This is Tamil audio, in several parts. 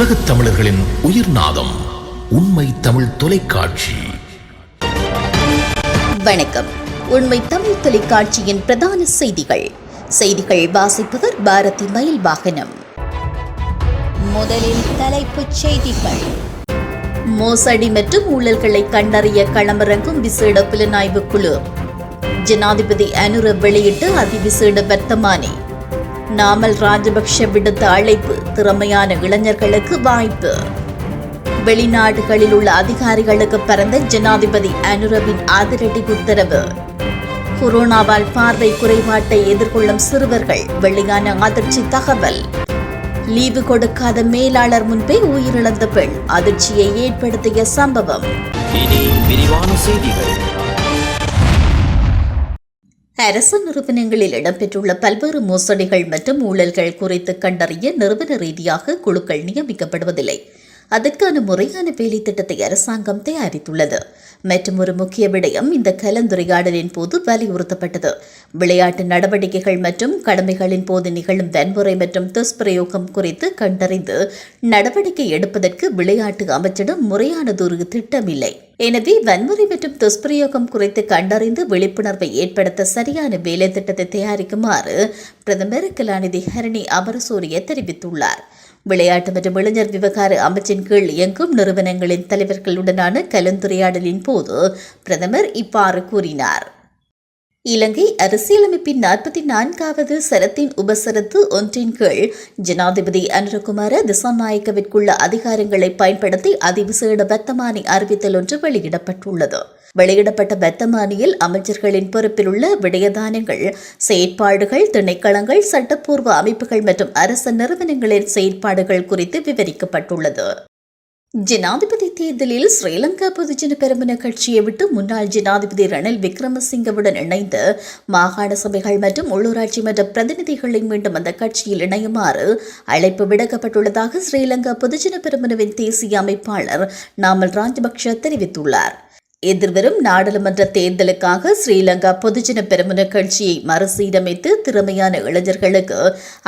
உலகத் தமிழர்களின் உயிர் நாதம் உண்மை தமிழ் தொலைக்காட்சி. வணக்கம். உண்மை தமிழ் தொலைக்காட்சியின் பிரதான செய்திகள். செய்திகள் வாசிப்பவர் பாரதி மயில் வாகனம் முதலில் தலைப்புச் செய்திகள். மோசடி மற்றும் ஊழல்களை கண்டறிய களமிறங்கும் விசேட புலனாய்வு குழு. ஜனாதிபதி அனுர வெளியிட்டு அதிவிசேட வர்த்தமானி. நாமல் ராஜபக்ஷ விடுத்த அழைப்பு திறமையான இளைஞர்களுக்கு வாய்ப்பு. வெளிநாடுகளில் உள்ள அதிகாரிகளுக்கு பரந்த ஜனாதிபதி அனுரவின் அதிரடி உத்தரவு. கொரோனாவால் பார்வை குறைபாட்டை எதிர்கொள்ளும் சிறுவர்கள் வெளியான அதிர்ச்சி தகவல். லீவு கொடுக்காத மேலாளர் முன்பே உயிரிழந்த பெண் அதிர்ச்சியை ஏற்படுத்திய சம்பவம். இனி விரிவான செய்திகள். அரசு நிறுவனங்களில் இடம்பெற்றுள்ள பல்வேறு மோசடிகள் மற்றும் ஊழல்கள் குறித்து கண்டறிய நிறுவன ரீதியாக குழுக்கள் நியமிக்கப்படுவதில்லை. அதற்கான முறையான வேலை திட்டத்தை அரசாங்கம் தயாரித்துள்ளது. மற்றும் ஒரு முக்கிய விடயம் இந்த கலந்துரையாடலின் போது வலியுறுத்தப்பட்டது. விளையாட்டு நடவடிக்கைகள் மற்றும் கடமைகளின் போது நிகழும் வன்முறை மற்றும் துஷ்பிரயோகம் குறித்து கண்டறிந்து நடவடிக்கை எடுப்பதற்கு விளையாட்டு அமைச்சிடம் முறையானதொரு திட்டமில்லை. எனவே வன்முறை மற்றும் துஷ்பிரயோகம் குறித்து கண்டறிந்து விழிப்புணர்வை ஏற்படுத்த சரியான வேலை திட்டத்தை தயாரிக்குமாறு பிரதமர் கலாநிதி ஹரணி அமரசூரிய தெரிவித்துள்ளார். விளையாட்டு மற்றும் இளைஞர் விவகார அமைச்சின் கீழ் இயங்கும் நிறுவனங்களின் தலைவர்களுடனான கலந்துரையாடலின் போது பிரதமர் இவ்வாறு கூறினார். இலங்கை அரசியலமைப்பின் நாற்பத்தி நான்காவது சரத்தின் உபசரத்து ஒன்றின் கீழ் ஜனாதிபதி அனுரகுமார திசாநாயக்கவிற்குள்ள அதிகாரங்களை பயன்படுத்தி அதிவிசேட வர்த்தமானி அறிவித்தல் ஒன்று வெளியிடப்பட்டுள்ளது. வெளியிடப்பட்ட வர்த்தமானியில் அமைச்சர்களின் பொறுப்பில் உள்ள விடயதானங்கள் செயற்பாடுகள் திணைக்களங்கள் சட்டப்பூர்வ அமைப்புகள் மற்றும் அரச நிறுவனங்களின் செயற்பாடுகள் குறித்து விவரிக்கப்பட்டுள்ளது. ஜனாதிபதி தேர்தலில் ஸ்ரீலங்கா பொதுஜன பெருமன கட்சியை விட்டு முன்னாள் ஜனாதிபதி ரணில் விக்ரமசிங்கவுடன் இணைந்து மாகாண சபைகள் மற்றும் உள்ளூராட்சி மன்ற பிரதிநிதிகளை மீண்டும் அந்த கட்சியில் இணையுமாறு அழைப்பு விடுக்கப்பட்டுள்ளதாக ஸ்ரீலங்கா பொதுஜன பெருமனவின் தேசிய அமைப்பாளர் நாமல் ராஜபக்ஷ தெரிவித்துள்ளார். எதிர்வரும் நாடாளுமன்ற தேர்தலுக்காக ஸ்ரீலங்கா பொதுஜன பெருமன கட்சியை மறுசீரமைத்து திறமையான இளைஞர்களுக்கு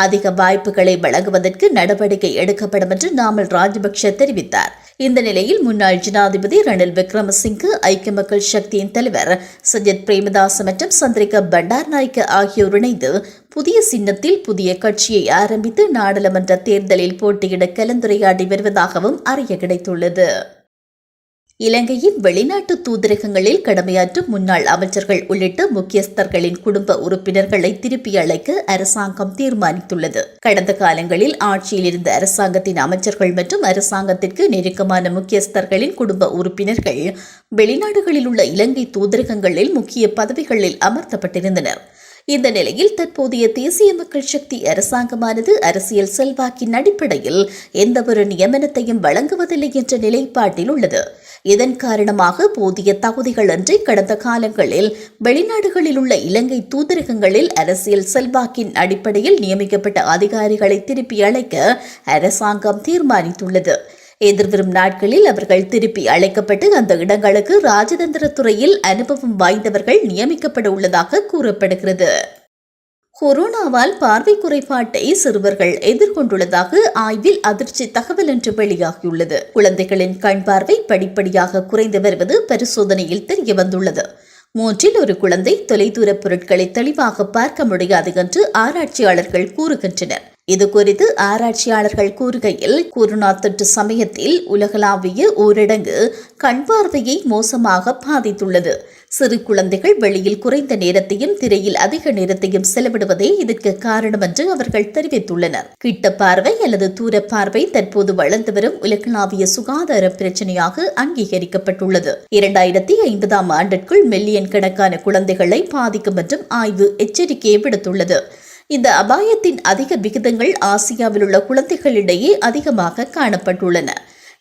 அதிக வாய்ப்புகளை வழங்குவதற்கு நடவடிக்கை எடுக்கப்படும் என்று நாமல் ராஜபக்ஷ தெரிவித்தார். இந்த நிலையில் முன்னாள் ஜனாதிபதி ரணில் விக்ரமசிங்கு ஐக்கிய மக்கள் சக்தியின் தலைவர் சஜித் பிரேமதாச மற்றும் சந்திரிகா பண்டார் நாயக்க ஆகியோர் இணைந்து புதிய சின்னத்தில் புதிய கட்சியை ஆரம்பித்து நாடாளுமன்ற தேர்தலில் போட்டியிட கலந்துரையாடி வருவதாகவும் அறிய கிடைத்துள்ளது. இலங்கையின் வெளிநாட்டு தூதரகங்களில் கடமையாற்றும் முன்னாள் அமைச்சர்கள் உள்ளிட்ட முக்கியஸ்தர்களின் குடும்ப உறுப்பினர்களை திருப்பி அழைக்க அரசாங்கம் தீர்மானித்துள்ளது. கடந்த காலங்களில் ஆட்சியில் இருந்த அரசாங்கத்தின் அமைச்சர்கள் மற்றும் அரசாங்கத்திற்கு நெருக்கமான முக்கியஸ்தர்களின் குடும்ப உறுப்பினர்கள் வெளிநாடுகளில் உள்ள இலங்கை தூதரகங்களில் முக்கிய பதவிகளில் அமர்த்தப்பட்டிருந்தனர். இந்த நிலையில் தற்போதைய தேசிய மக்கள் சக்தி அரசாங்கமானது அரசியல் செல்வாக்கின் அடிப்படையில் எந்தவொரு நியமனத்தையும் வழங்குவதில்லை என்ற நிலைப்பாட்டில் உள்ளது. இதன் காரணமாக போதிய தகுதிகளன்றி கடந்த காலங்களில் வெளிநாடுகளில் உள்ள இலங்கை தூதரகங்களில் அரசியல் செல்வாக்கின் அடிப்படையில் நியமிக்கப்பட்ட அதிகாரிகளை திருப்பி அழைக்க அரசாங்கம் தீர்மானித்துள்ளது. எதிர்வரும் நாட்களில் அவர்கள் திருப்பி அழைக்கப்பட்டு அந்த இடங்களுக்கு ராஜதந்திர துறையில் அனுபவம் வாய்ந்தவர்கள் நியமிக்கப்பட உள்ளதாக கூறப்படுகிறது. கொரோனாவால் பார்வை குறைபாட்டை சிறுவர்கள் எதிர்கொண்டுள்ளதாக ஆய்வில் அதிர்ச்சி தகவல் என்று வெளியாகியுள்ளது. குழந்தைகளின் கண் பார்வை படிப்படியாக குறைந்து வருவது பரிசோதனையில் தெரியவந்துள்ளது மூன்றில் ஒரு குழந்தை தொலைதூர பொருட்களை தெளிவாக பார்க்க முடியாது என்று ஆராய்ச்சியாளர்கள் கூறுகின்றனர். இது குறித்து ஆராய்ச்சியாளர்கள் கூறுகையில் கொரோனா தொற்று சமயத்தில் உலகளாவிய ஊரடங்கு கண் பார்வையை மோசமாக பாதித்துள்ளது. சிறு குழந்தைகள் வெளியில் குறைந்த நேரத்தையும் திரையில் அதிக நேரத்தையும் செலவிடுவதே இதற்கு காரணம் என்று அவர்கள் தெரிவித்துள்ளனர். கிட்ட பார்வை அல்லது தூர பார்வை தற்போது வளர்ந்து வரும் உலகளாவிய சுகாதார பிரச்சனையாக அங்கீகரிக்கப்பட்டுள்ளது. இரண்டாயிரத்தி ஐம்பதாம் ஆண்டிற்குள் மில்லியன் கணக்கான குழந்தைகளை பாதிக்கும் என்றும் ஆய்வு எச்சரிக்கையை விடுத்துள்ளது. இந்த அபாயத்தின் அதிக விகிதங்கள் ஆசியாவில் உள்ள குழந்தைகளிடையே அதிகமாக காணப்பட்டுள்ளன.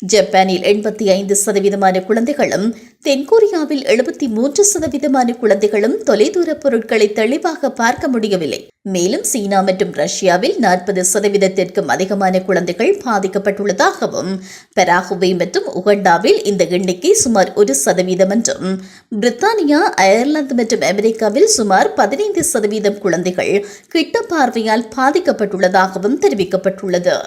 ஜப்பானில் எண்பத்தி ஐந்து சதவீதமான குழந்தைகளும் தென்கொரியாவில் எழுபத்தி மூன்று சதவீதமான குழந்தைகளும் தொலைதூர பொருட்களை தெளிவாக பார்க்க முடியவில்லை. மேலும் சீனா மற்றும் ரஷ்யாவில் நாற்பது சதவீதத்திற்கும் அதிகமான குழந்தைகள் பாதிக்கப்பட்டுள்ளதாகவும் பெராகுவே மற்றும் உகண்டாவில் இந்த எண்ணிக்கை சுமார் ஒரு சதவீதம் என்றும் பிரித்தானியா அயர்லாந்து மற்றும் அமெரிக்காவில் சுமார் பதினைந்து சதவீதம் குழந்தைகள் கிட்ட பார்வையால் பாதிக்கப்பட்டுள்ளதாகவும் தெரிவிக்கப்பட்டுள்ளது.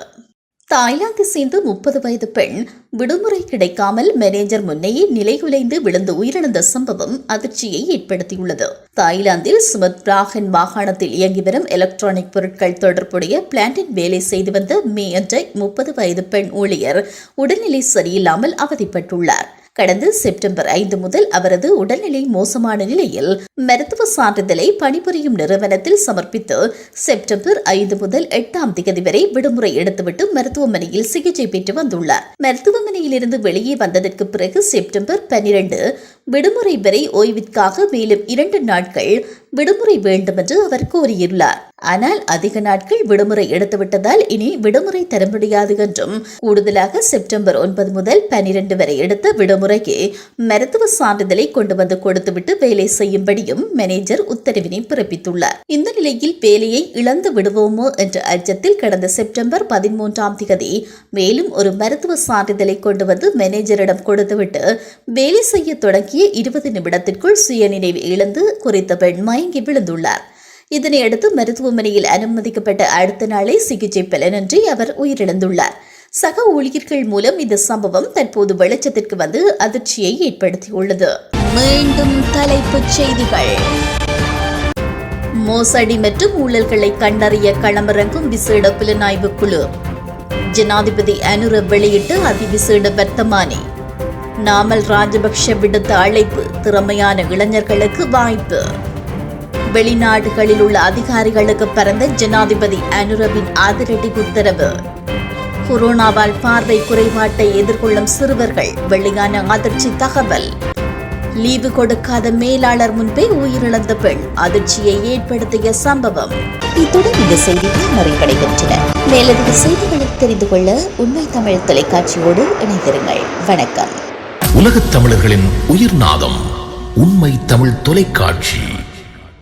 தாய்லாந்து சேர்ந்து முப்பது வயது பெண் விடுமுறை கிடைக்காமல் மேனேஜர் முன்னையே நிலைகுலைந்து விழுந்து உயிரிழந்த சம்பவம் அதிர்ச்சியை ஏற்படுத்தியுள்ளது. தாய்லாந்தில் சுமத் பிராகன் மாகாணத்தில் இயங்கி வரும் எலக்ட்ரானிக் பொருட்கள் தொடர்புடைய பிளான்டின் வேலை செய்து வந்த மே என்ற முப்பது வயது பெண் ஊழியர் உடல்நிலை சரியில்லாமல் அவதிப்பட்டுள்ளார். கடந்த செப்டம்பர் ஐந்து முதல் அவரது உடல்நிலை மோசமான நிலையில் மருத்துவ சான்றிதழை பணிபுரியும் நிறுவனத்தில் சமர்ப்பித்து செப்டம்பர் ஐந்து முதல் எட்டாம் தேதி வரை விடுமுறை எடுத்துவிட்டு மருத்துவமனையில் சிகிச்சை பெற்று வந்துள்ளார். மருத்துவமனையிலிருந்து வெளியே வந்ததற்கு பிறகு செப்டம்பர் பனிரெண்டு விடுமுறை வரை ஓய்விற்காக மேலும் இரண்டு நாட்கள் விடுமுறை வேண்டும் என்று அவர் கூறியுள்ளார். ஆனால் அதிக நாட்கள் விடுமுறை எடுத்துவிட்டதால் இனி விடுமுறை தர முடியாது என்றும் கூடுதலாக செப்டம்பர் ஒன்பது முதல் பனிரெண்டு வரை எடுத்த விடுமுறைக்கு மருத்துவ சான்றிதழை கொண்டு வந்து கொடுத்துவிட்டு வேலை செய்யும்படியும் மேனேஜர் உத்தரவினை பிறப்பித்துள்ளார். இந்த நிலையில் வேலையை இழந்து விடுவோமோ என்ற அச்சத்தில் கடந்த செப்டம்பர் பதிமூன்றாம் தேதி மேலும் ஒரு மருத்துவ சான்றிதழை கொண்டு வந்து மேனேஜரிடம் கொடுத்துவிட்டு வேலை செய்ய தொடங்கிய இருபது நிமிடத்திற்குள் சுயநினைவு இழந்து குறித்த பெண்மை மயங்கி விழுந்துள்ளார். இதனையடுத்து மருத்துவமனையில் அனுமதிக்கப்பட்ட அடுத்த நாளே சிகிச்சை பலனின்றி அவர் உயிரிழந்துள்ளார். சக ஊழியர்கள் மூலம் இந்த சம்பவம் தற்போது வெளிச்சத்திற்கு வந்து அதிர்ச்சியை ஏற்படுத்தியுள்ளது. மீண்டும் தலைப்புச் செய்திகள். மோசடி மற்றும் ஊழல்களை கண்டறிய களமிறங்கும் விசேட புலனாய்வு குழு. ஜனாதிபதி அனுர வெளியிட்டு அதிவிசேட வர்த்தமானி. நாமல் ராஜபக்ஷ விடுத்த அழைப்பு திறமையான இளைஞர்களுக்கு வாய்ப்பு. வெளிநாடுகளில் உள்ள அதிகாரிகளுக்கு பரந்த ஜனாதிபதி அனுரவின் அதிரடி உத்தரவு. கொரோனாவால் பார்வை குறைபாட்டை எதிர்கொள்ளும் சிறுவர்கள் வெளியான அதிர்ச்சி தகவல். லீவு கொடுக்காத மேலாளர் முன்பே உயிரிழந்த பெண் அதிர்ச்சியை ஏற்படுத்திய சம்பவம். இத்துடன் இந்த செய்திகள் நிறைவடைகின்றன. மேலதிக செய்திகளை தெரிந்து கொள்ள உண்மை தமிழ் தொலைக்காட்சியோடு இணைந்திருங்கள். வணக்கம். உலகத் தமிழர்களின் உயிர்நாதம் உண்மை தமிழ் தொலைக்காட்சி.